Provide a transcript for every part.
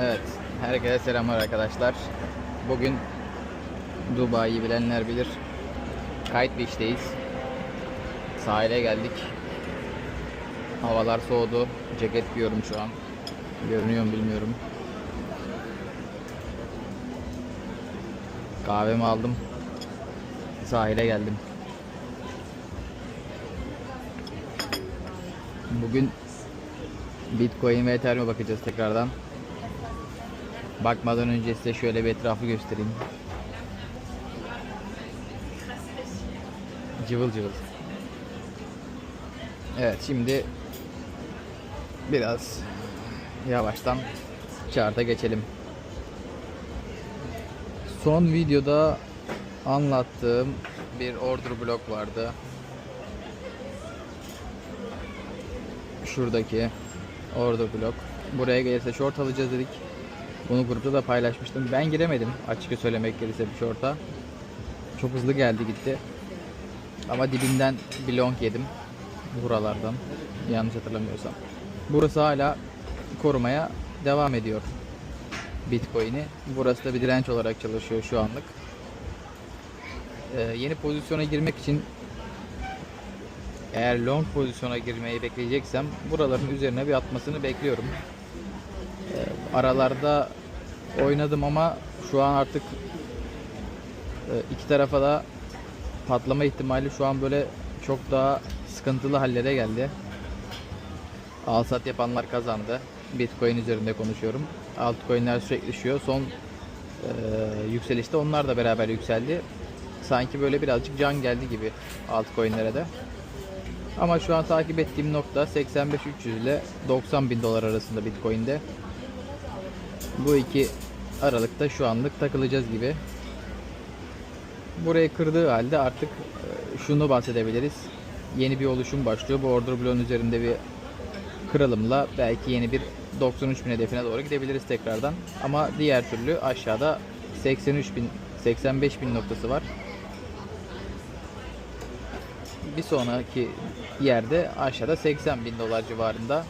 Evet, herkese selamlar arkadaşlar. Bugün Dubai'yi bilenler bilir. Kite Beach'teyiz. Sahile geldik. Havalar soğudu. Ceket giyiyorum şu an. Görünüyor mu bilmiyorum. Kahvemi aldım. Sahile geldim. Bugün Bitcoin ve Ethereum'a bakacağız tekrardan. Bakmadan önce size şöyle bir etrafı göstereyim. Cıvıl cıvıl. Evet şimdi biraz yavaştan chart'a geçelim. Son videoda anlattığım bir order block vardı. Şuradaki order block. Buraya gelirse short alacağız dedik. Bunu grupta da paylaşmıştım. Ben giremedim açıkça söylemek gerekirse bir short'a. Çok hızlı geldi gitti. Ama dibinden bir long yedim. Buralardan. Yanlış hatırlamıyorsam. Burası hala korumaya devam ediyor. Bitcoin'i. Burası da bir direnç olarak çalışıyor şu anlık. Ee, yeni pozisyona girmek için eğer long pozisyona girmeyi bekleyeceksem buraların üzerine bir atmasını bekliyorum. Ee, aralarda oynadım ama şu an artık e, iki tarafa da patlama ihtimali şu an böyle çok daha sıkıntılı hallere geldi. Al sat yapanlar kazandı. Bitcoin üzerinde konuşuyorum. Altcoin'ler sürekli düşüyor. Son e, yükselişte onlar da beraber yükseldi. Sanki böyle birazcık can geldi gibi altcoin'lere de. Ama şu an takip ettiğim nokta 85-300 ile 90 bin dolar arasında Bitcoin'de. Bu iki aralıkta şu anlık takılacağız gibi. Burayı kırdığı halde artık e, şunu bahsedebiliriz. Yeni bir oluşum başlıyor. Bu order bloğun üzerinde bir kırılımla belki yeni bir 93 bin hedefine doğru gidebiliriz tekrardan. Ama diğer türlü aşağıda 83 bin 85 bin noktası var. Bir sonraki yerde aşağıda 80 bin dolar civarında.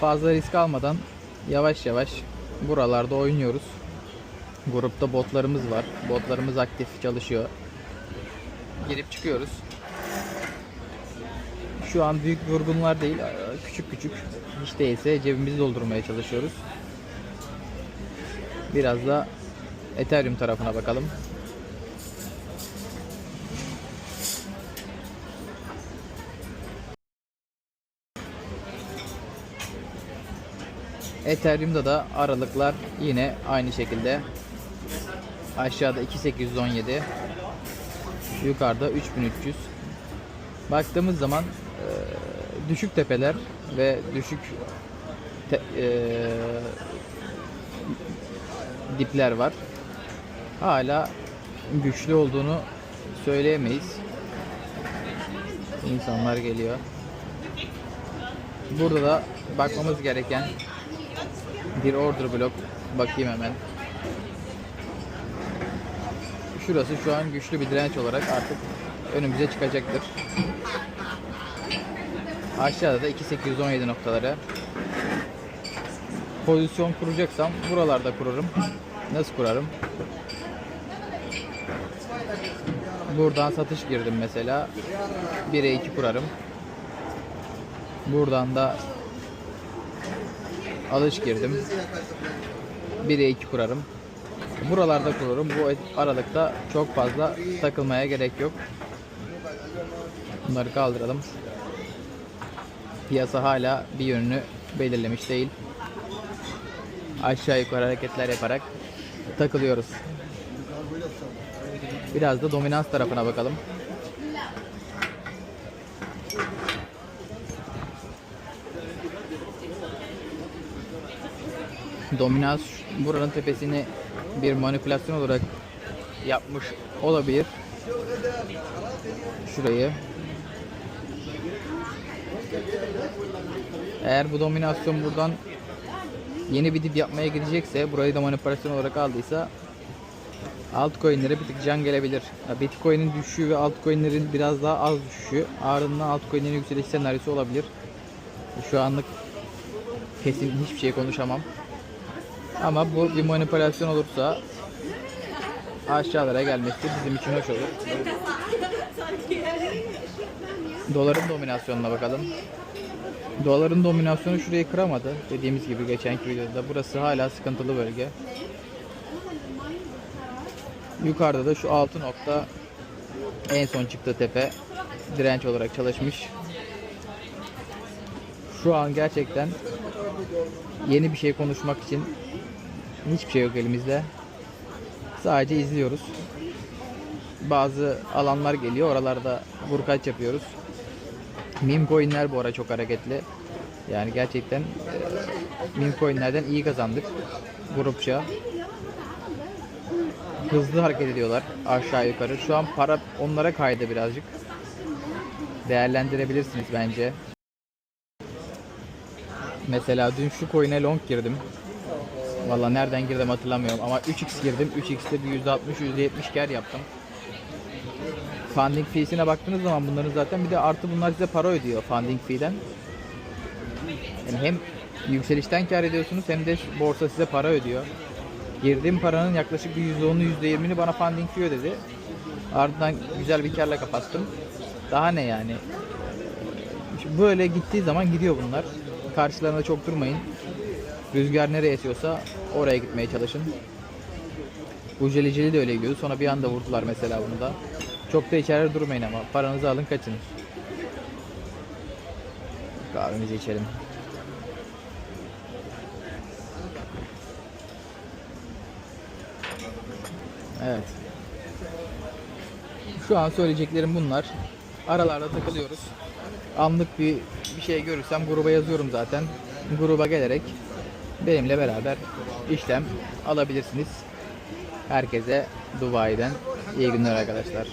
Fazla risk almadan yavaş yavaş buralarda oynuyoruz. Grupta botlarımız var. Botlarımız aktif çalışıyor. Girip çıkıyoruz. Şu an büyük vurgunlar değil, küçük küçük hiç değilse cebimizi doldurmaya çalışıyoruz. Biraz da Ethereum tarafına bakalım. Ethereum'da da aralıklar yine aynı şekilde. Aşağıda 2817, yukarıda 3300. Baktığımız zaman e, düşük tepeler ve düşük te, e, dipler var. Hala güçlü olduğunu söyleyemeyiz. İnsanlar geliyor. Burada da bakmamız gereken bir order block bakayım hemen. Şurası şu an güçlü bir direnç olarak artık önümüze çıkacaktır. Aşağıda da 2817 noktaları. Pozisyon kuracaksam buralarda kurarım. Nasıl kurarım? Buradan satış girdim mesela. 1'e 2 kurarım. Buradan da alış girdim. 1'e 2 kurarım. Buralarda kurarım. Bu aralıkta çok fazla takılmaya gerek yok. Bunları kaldıralım. Piyasa hala bir yönünü belirlemiş değil. Aşağı yukarı hareketler yaparak takılıyoruz. Biraz da dominans tarafına bakalım. Dominans buranın tepesini bir manipülasyon olarak yapmış olabilir. Şurayı. Eğer bu dominasyon buradan yeni bir dip yapmaya gidecekse burayı da manipülasyon olarak aldıysa altcoin'lere bir tık can gelebilir. Bitcoin'in düşüşü ve altcoin'lerin biraz daha az düşüşü ardından altcoin'lerin yükseliş senaryosu olabilir. Şu anlık kesin hiçbir şey konuşamam. Ama bu bir manipülasyon olursa aşağılara gelmesi bizim için hoş olur. Doların dominasyonuna bakalım. Doların dominasyonu şurayı kıramadı. Dediğimiz gibi geçenki videoda. Burası hala sıkıntılı bölge. Yukarıda da şu altı nokta en son çıktığı tepe direnç olarak çalışmış. Şu an gerçekten yeni bir şey konuşmak için hiçbir şey yok elimizde. Sadece izliyoruz. Bazı alanlar geliyor. Oralarda vurkaç yapıyoruz. Meme coinler bu ara çok hareketli. Yani gerçekten e, meme coinlerden iyi kazandık grupça. Hızlı hareket ediyorlar aşağı yukarı. Şu an para onlara kaydı birazcık. Değerlendirebilirsiniz bence. Mesela dün şu coin'e long girdim. Valla nereden girdim hatırlamıyorum ama 3x girdim. 3x'te bir %60 %70 kar yaptım. Funding fee'sine baktığınız zaman bunların zaten bir de artı bunlar size para ödüyor funding fee'den. Yani hem yükselişten kar ediyorsunuz hem de borsa size para ödüyor. Girdiğim paranın yaklaşık bir %10'u %20'ni bana funding fee ödedi. Ardından güzel bir karla kapattım. Daha ne yani? Böyle gittiği zaman gidiyor bunlar. Karşılarında çok durmayın. Rüzgar nereye esiyorsa oraya gitmeye çalışın. Bu jeliceli de öyle gidiyordu. Sonra bir anda vurdular mesela bunu da. Çok da içeride durmayın ama. Paranızı alın kaçın. Kahvemizi içelim. Evet. Şu an söyleyeceklerim bunlar. Aralarda takılıyoruz. Anlık bir bir şey görürsem gruba yazıyorum zaten. Gruba gelerek benimle beraber işlem alabilirsiniz. Herkese Dubai'den iyi günler arkadaşlar.